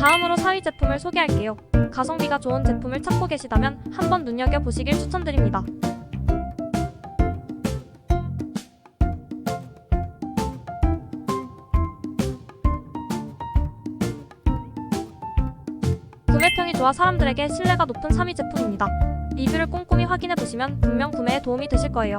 다음으로 4위 제품을 소개할게요. 가성비가 좋은 제품을 찾고 계시다면 한번 눈여겨보시길 추천드립니다. 구매평이 좋아 사람들에게 신뢰가 높은 3위 제품입니다. 리뷰를 꼼꼼히 확인해 보시면 분명 구매에 도움이 되실 거예요.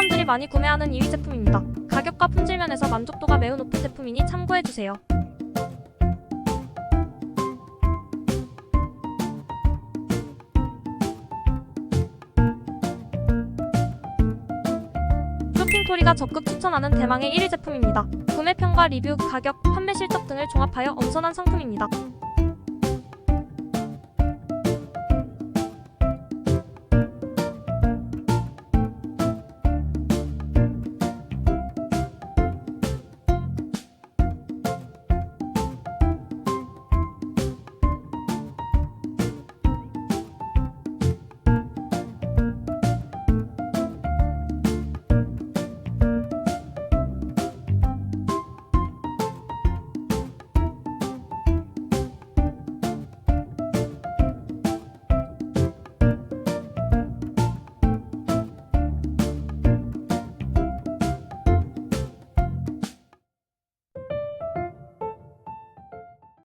사람들이 많이 구매하는 2위 제품입니다. 가격과 품질 면에서 만족도가 매우 높은 제품이니 참고해 주세요. 쇼핑토리가 적극 추천하는 대망의 1위 제품입니다. 구매평과 리뷰, 가격, 판매 실적 등을 종합하여 엄선한 상품입니다.